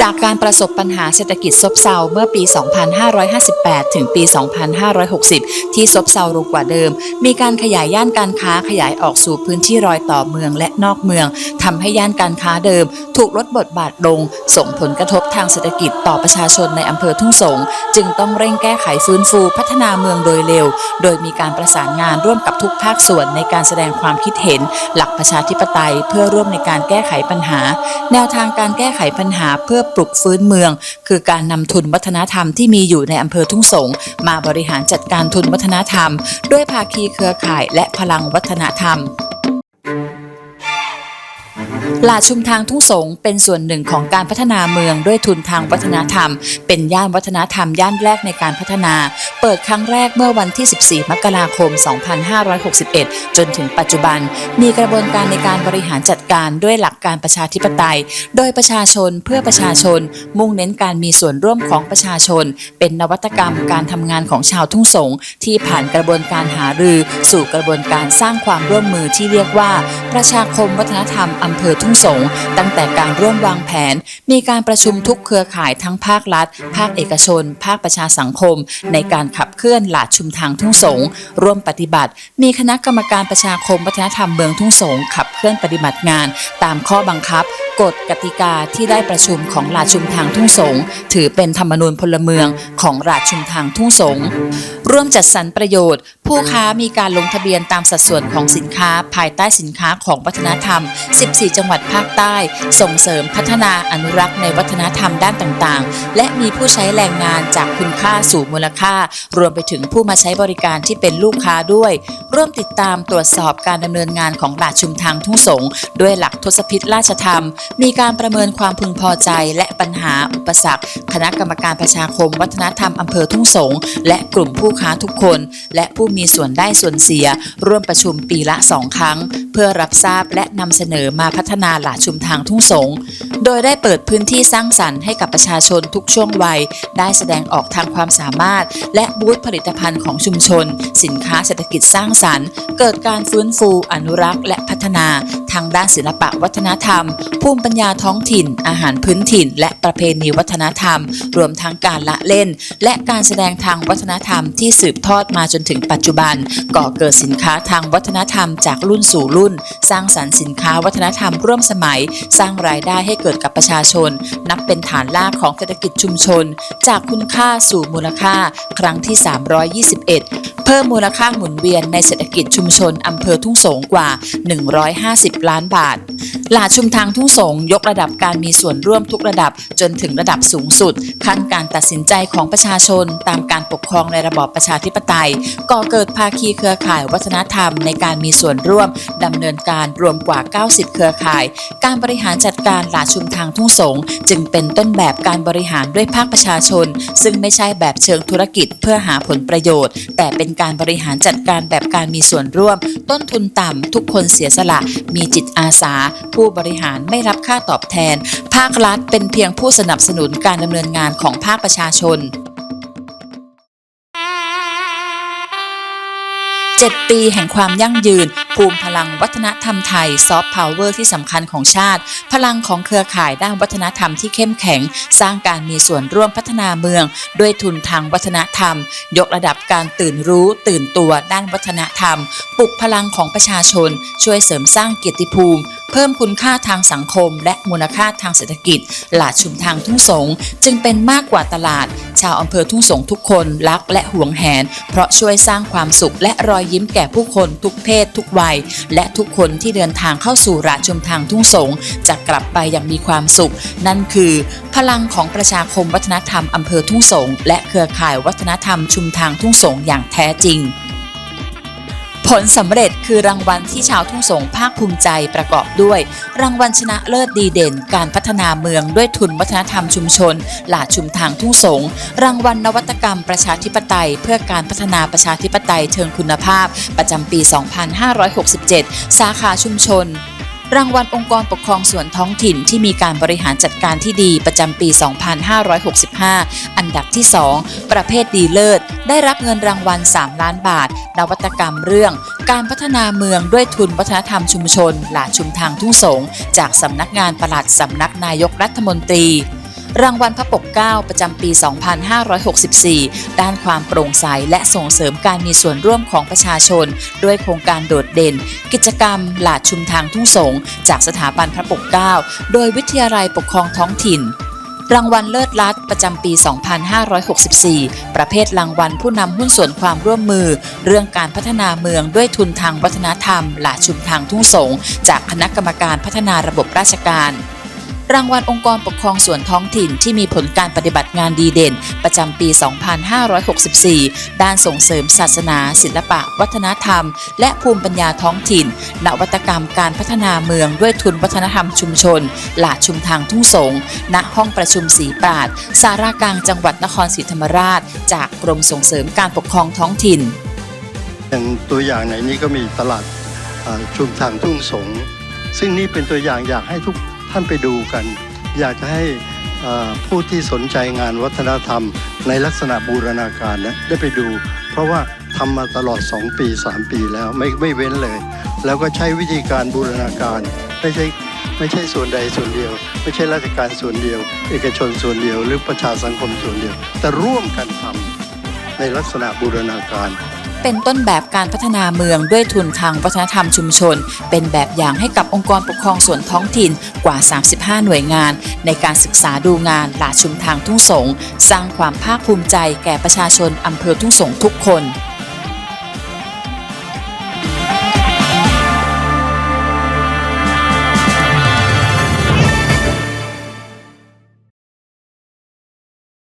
จากการประสบปัญหาเศรษฐกิจซบเซาเมื่อปี 2558 ถึงปี 2560 ที่ซบเซาลงกว่าเดิม มีการขยายย่านการค้าขยายออกสู่พื้นที่รอยต่อเมืองและนอกเมือง ทำให้ย่านการค้าเดิม ถูกลดบทบาทลง ส่งผลกระทบทางเศรษฐกิจต่อประชาชนในอำเภอทุ่งสง จึงต้องเร่งแก้ไขฟื้นฟูพัฒนาเมืองโดยเร็ว โดยมีการประสานงานร่วมกับทุกภาคส่วนในการแสดงความคิดเห็น หลักประชาธิปไตย เพื่อร่วมในการแก้ไขปัญหา แนวทางการแก้ไขปัญหาเพื่อปลุกฟื้นเมือง คือการนำทุนวัฒนธรรมที่มีอยู่ในอำเภอทุ่งสง มาบริหารจัดการทุนวัฒนธรรม ด้วยภาคีเครือข่ายและพลังวัฒนธรรม ลาดชุมทางทุ่งสงเป็นส่วนหนึ่งของการพัฒนาเมืองด้วยทุนทางวัฒนธรรม เป็นย่านวัฒนธรรมย่านแรกในการพัฒนา เปิดครั้งแรกเมื่อวันที่ 14 มกราคม 2561 จนถึงปัจจุบัน มีกระบวนการในการบริหารจัดการด้วยหลักการประชาธิปไตย โดยประชาชนเพื่อประชาชน มุ่งเน้นการมีส่วนร่วมของประชาชน เป็นนวัตกรรมการทำงานของชาวทุ่งสงที่ผ่านกระบวนการหารือ สู่กระบวนการสร้างความร่วมมือที่เรียกว่า ประชาคมวัฒนธรรมอำเภอทุ่งสงตั้งแต่การร่วมวางแผน มีการประชุมทุกเครือข่ายทั้งภาครัฐ ภาคเอกชน ภาคประชาสังคม ในการขับเคลื่อนหลาดชุมทางทุ่งสงร่วมปฏิบัติ มีคณะกรรมการประชาคมวัฒนธรรมเมืองทุ่งสงขับเคลื่อนปฏิบัติงาน ตามข้อบังคับ กฎกติกาที่ได้ประชุมของหลาชุมทางทุ่งสง ถือเป็นธรรมนูญพลเมืองของหลาชุมทางทุ่งสง ร่วมจัดสรรประโยชน์ ผู้ค้ามีการลงทะเบียนตามสัดส่วนของสินค้า ภายใต้สินค้าของวัฒนธรรม 14 จังหวัดภาคใต้ ส่งเสริมพัฒนาอนุรักษ์ในวัฒนธรรมด้านต่างๆ และมีผู้ใช้แรงงานจากคุณค่าสู่มูลค่า รวมไปถึงผู้มาใช้บริการที่เป็นลูกค้าด้วย ร่วมติดตามตรวจสอบการดำเนินงานของหลาชุมทางทุ่งสง ด้วยหลักทศพิษราชธรรมมีการประเมินความพึงพอใจ และปัญหาอุปสรรค คณะกรรมการประชาคม วัฒนธรรมอำเภอทุ่งสง และกลุ่มผู้ค้าทุกคน และผู้มีส่วนได้ส่วนเสีย ร่วมประชุมปีละสองครั้ง เพื่อรับทราบและนำเสนอมาพัฒนาหลาชุมทางทุ่งสง โดยได้เปิดพื้นที่สร้างสรรค์ให้กับประชาชนทุกช่วงวัย ได้แสดงออกทางความสามารถ และบูธผลิตภัณฑ์ของชุมชน สินค้าเศรษฐกิจสร้างสรรค์ เกิดการฟื้นฟูอนุรักษ์ และพัฒนา ทางด้านศิลปะวัฒนธรรม ภูมิปัญญาท้องถิ่น อาหารพื้นถิ่น และประเพณีวัฒนธรรม รวมทั้งการละเล่น และการแสดงทางวัฒนธรรมที่สืบทอดมาจนถึงปัจจุบัน ก่อเกิดสินค้าทางวัฒนธรรมจากรุ่นสู่รุ่น สร้างสรรค์สินค้าวัฒนธรรมร่วมสมัย สร้างรายได้ให้เกิดกับประชาชน นับเป็นฐานรากของเศรษฐกิจชุมชน จากคุณค่าสู่มูลค่า ครั้งที่ 321 เพิ่มมูลค่าหมุนเวียนในเศรษฐกิจชุมชนอำเภอทุ่งสงกว่า 150 ล้านบาท หลาชุมทางทุ่งสงยกระดับการมีส่วนร่วมทุกระดับจนถึงระดับสูงสุดขั้นการตัดสินใจของประชาชน ตามการปกครองในระบอบประชาธิปไตย ก่อเกิดภาคีเครือข่ายวัฒนธรรมในการมีส่วนร่วมดำเนินการรวมกว่า 90 เครือข่าย การบริหารจัดการหลาชุมทางทุ่งสงจึงเป็นต้นแบบการบริหารด้วยภาคประชาชน ซึ่งไม่ใช่แบบเชิงธุรกิจเพื่อหาผลประโยชน์ แต่เป็นการบริหารจัดการแบบการมีส่วนร่วม ต้นทุนต่ำทุกคนเสียสละ มีจิตอาสา ผู้บริหารไม่รับค่าตอบแทน ภาครัฐเป็นเพียงผู้สนับสนุนการดำเนินงานของภาคประชาชน7 ปีแห่งความยั่งยืน ภูมิพลังวัฒนธรรมไทยซอฟต์พาวเวอร์ที่สำคัญของชาติ พลังของเครือข่ายด้านวัฒนธรรมที่เข้มแข็ง สร้างการมีส่วนร่วมพัฒนาเมือง ด้วยทุนทางวัฒนธรรม ยกระดับการตื่นรู้ ตื่นตัวด้านวัฒนธรรม ปลุกพลังของประชาชน ช่วยเสริมสร้างเกียรติภูมิ เพิ่มคุณค่าทางสังคม และมูลค่าทางเศรษฐกิจ หลาดชุมทางทุ่งสง จึงเป็นมากกว่าตลาด ชาวอำเภอทุ่งสงทุกคนรักและหวงแหน เพราะช่วยสร้างความสุขและรอยยิ้มแก่ผู้คนทุกเพศทุกวัย และทุกคนที่เดินทางเข้าสู่ราชชุมทางทุ่งสงจะกลับไปอย่างมีความสุข นั่นคือ พลังของประชาคมวัฒนธรรมอำเภอทุ่งสงและเครือข่ายวัฒนธรรมชุมทางทุ่งสงอย่างแท้จริง ผลสำเร็จคือรางวัลที่ชาวทุ่งสงภาคภูมิใจประกอบด้วย รางวัลชนะเลิศดีเด่น การพัฒนาเมืองด้วยทุนวัฒนธรรมชุมชน หลาชุมทางทุ่งสง รางวัลนวัตกรรมประชาธิปไตย เพื่อการพัฒนาประชาธิปไตยเชิงคุณภาพ ประจำปี 2567 สาขาชุมชน รางวัลองค์กรปกครองส่วนท้องถิ่นที่มีการบริหารจัดการที่ดีประจำปี 2565 อันดับที่ 2 ประเภทดีเลิศ ได้รับเงินรางวัล 3 ล้านบาท นวัตกรรมเรื่อง การพัฒนาเมืองด้วยทุนวัฒนธรรมชุมชน หลาชุมทางทุ่งสง จากสำนักงานปลัดสำนักนายกรัฐมนตรี รางวัลพระปกเกล้าประจำปี 2564 ด้านความโปร่งใสและส่งเสริมการมีส่วนร่วมของประชาชน ด้วยโครงการโดดเด่น กิจกรรม หลาดชุมทางทุ่งสงจากสถาบันพระปกเกล้าโดยวิทยาลัยปกครองท้องถิ่นรางวัลเลิศลัดประจำปี 2564 ประเภทรางวัลผู้นำหุ้นส่วนความร่วมมือ เรื่องการพัฒนาเมืองด้วยทุนทางวัฒนธรรม หลาชุมทางทุ่งสงจากคณะกรรมการพัฒนาระบบราชการ รางวัลองค์กรปกครองส่วนท้องถิ่นที่มีผลการปฏิบัติงานดีเด่น ประจำปี 2564 ด้านส่งเสริมศาสนา ศิลปะ วัฒนธรรม และภูมิปัญญาท้องถิ่น นวัตกรรมการพัฒนาเมืองด้วยทุนวัฒนธรรมชุมชน หลาดชุมทางทุ่งสง ณ ห้องประชุมสีปราด สารากลางจังหวัดนครศรีธรรมราช จากกรมส่งเสริมการปกครองท้องถิ่น อย่างตัวอย่างในนี้ก็มีตลาดชุมทางทุ่งสง ซึ่งนี่เป็นตัวอย่างอยากให้ทุก ท่านไปดูกัน อยากจะให้ผู้ที่สนใจงานวัฒนธรรม ในลักษณะบูรณาการนะได้ไปดู เพราะว่าทำมาตลอด 2 ปี 3 ปีแล้วไม่ไม่เว้นเลย แล้วก็ใช้วิธีการบูรณาการไม่ใช่ไม่ใช่ส่วนใดส่วนเดียว ไม่ใช่ราชการส่วนเดียว เอกชนส่วนเดียว หรือประชาสังคมส่วนเดียว แต่ร่วมกันทำในลักษณะบูรณาการ เป็นต้นแบบการพัฒนาเมืองด้วยทุนทางวัฒนธรรมชุมชน เป็นแบบอย่างให้กับองค์กรปกครองส่วนท้องถิ่นกว่า 35 หน่วยงาน ในการศึกษาดูงานหลาชุมทางทุ่งสง สร้างความภาคภูมิใจแก่ประชาชนอำเภอทุ่งสงทุกคน